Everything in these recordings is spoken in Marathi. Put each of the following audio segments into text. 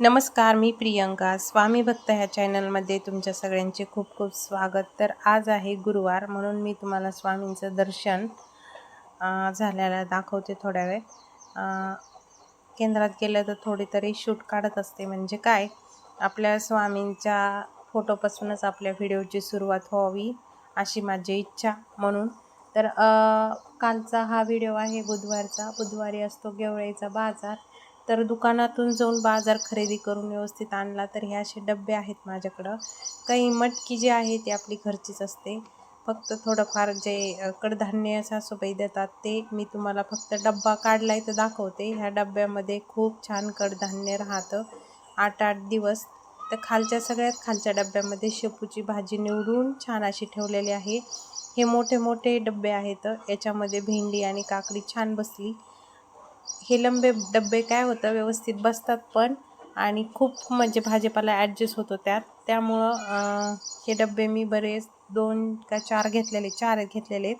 नमस्कार मी प्रियंका. स्वामी भक्त ह्या चॅनलमध्ये तुमच्या सगळ्यांचे खूप खूप स्वागत. तर आज आहे गुरुवार म्हणून मी तुम्हाला स्वामींचं दर्शन झालेला झाल्याला दाखवते थोड्या वेळ. केंद्रात गेलं तर थोडी तरी शूट काढत असते. म्हणजे काय? आपल्या स्वामींच्या फोटोपासूनच आपल्या व्हिडिओची सुरुवात व्हावी अशी माझी इच्छा. म्हणून तर कालचा हा व्हिडिओ आहे बुधवारचा. बुधवारी असतो गेवळेचा बाजार. तर दुकानातून जाऊन बाजार खरेदी करून व्यवस्थित आणला तर हे असे डबे आहेत माझ्याकडं. काही मटकी जी आहे ती आपली घरचीच असते. फक्त थोडंफार जे कडधान्य सासूबाई देतात ते मी तुम्हाला फक्त डब्बा आहे तर दाखवते. ह्या डब्यामध्ये खूप छान कडधान्य राहतं. आठ आठ दिवस. तर खालच्या सगळ्यात खालच्या डब्यामध्ये शेपूची भाजी निवडून छान अशी ठेवलेली आहे. हे मोठे मोठे डबे आहेत. याच्यामध्ये भेंडी आणि काकडी छान बसली. हे लंबे डब्बे काय होतं व्यवस्थित बसतात पण आणि खूप म्हणजे भाजीपाला ॲडजस्ट होतो त्यात. त्यामुळं हे डब्बे मी बरेच दोन का चार घेतलेले चार घेतलेले आहेत.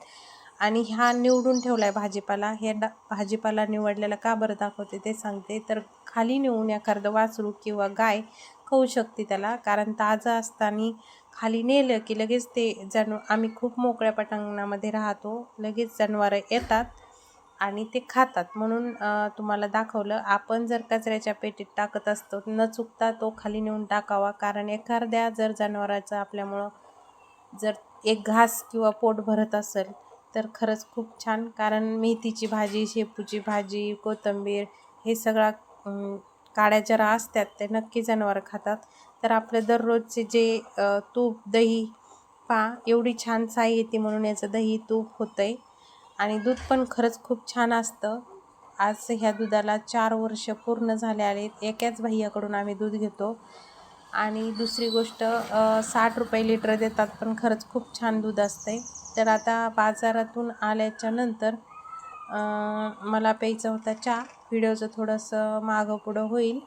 आणि ह्या निवडून ठेवला आहे भाजीपाला. हे ड भाजीपाला निवडलेला का बरं दाखवते ते सांगते. तर खाली नेऊन एखादं वासरू किंवा गाय खाऊ शकते त्याला. कारण ताजं असताना खाली नेलं की लगेच ते जन आम्ही खूप मोकळ्या पटांगणामध्ये राहतो. लगेच जनावरं येतात. आणि ते खातात. म्हणून तुम्हाला दाखवलं आपण जर कचऱ्याच्या पेटीत टाकत असतो न चुकता तो खाली नेऊन टाकावा. कारण एखाद्या जर जनावराचं आपल्यामुळं जर एक घास किंवा पोट भरत असेल तर खरंच खूप छान. कारण मेथीची भाजी शेपूची भाजी कोथिंबीर हे सगळा काळ्या काड्या जरा असतात ते नक्की जनावरं खातात. तर आपलं दररोजचे जे तूप दही पा एवढी छान साई येते म्हणून याचं दही तूप होतं आहे आणि दूध पण खरंच खूप छान असतं. आज ह्या दुधाला चार वर्ष पूर्ण झाले आलेत एकाच भैयाकडून आम्ही दूध घेतो. आणि दुसरी गोष्ट साठ रुपये लिटर देतात पण खरंच खूप छान दूध असते तर आता बाजारातून आल्याच्यानंतर मला प्यायचा होता चहा. व्हिडिओचं थोडंसं मागं पुढं होईल.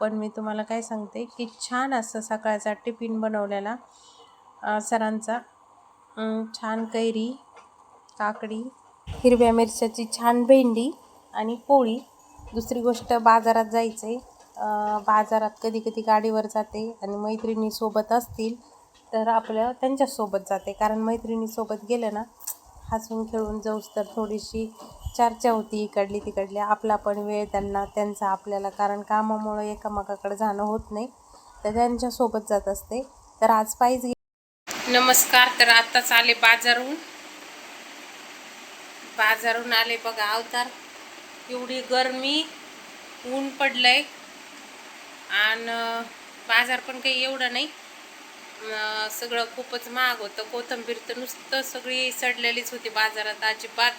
पण मी तुम्हाला काय सांगते की छान असं सकाळचा टिफिन बनवलेला सरांचा. छान कैरी काकडी हिरव्या मिरच्याची छान भेंडी आणि पोळी. दुसरी गोष्ट बाजारात जायचं आहे बाजारात कधी कधी गाडीवर जाते आणि मैत्रिणीसोबत असतील तर आपल्या त्यांच्यासोबत जाते. कारण मैत्रिणीसोबत गेलं ना हसून खेळून जाऊस तर थोडीशी चर्चा होती इकडली तिकडली. आपला पण वेळ त्यांना त्यांचा आपल्याला. कारण कामामुळं एकामेकाकडे जाणं होत नाही. तर त्यांच्यासोबत जात असते. तर आज पाहिजे. नमस्कार. तर आत्ताच आले बाजारून बाजारून आले बघा अवतार. एवढी गरमी ऊन पडलं आहे आणि बाजार पण काही एवढं नाही. सगळं खूपच महाग होतं. कोथंबीर तर नुसतं सगळी सडलेलीच होती बाजारात. अजिबात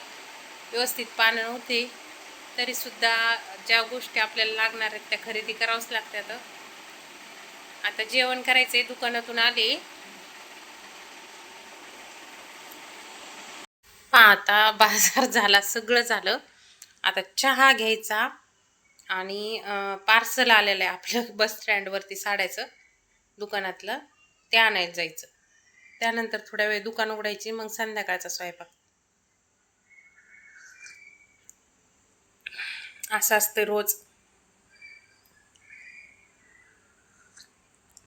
व्यवस्थित पानं नव्हती. तरीसुद्धा ज्या गोष्टी आपल्याला लागणार आहेत त्या खरेदी करावंच लागतात. आता जेवण करायचं आहे दुकानातून आले. हा आता बाजार झाला सगळं झालं. आता चहा घ्यायचा आणि पार्सल आलेलं आहे आपलं बस स्टँडवरती साड्याचं दुकानातलं. ते आणायला जायचं. त्यानंतर थोड्या वेळ दुकान उघडायची मग संध्याकाळचा स्वयंपाक. असं असतं रोज.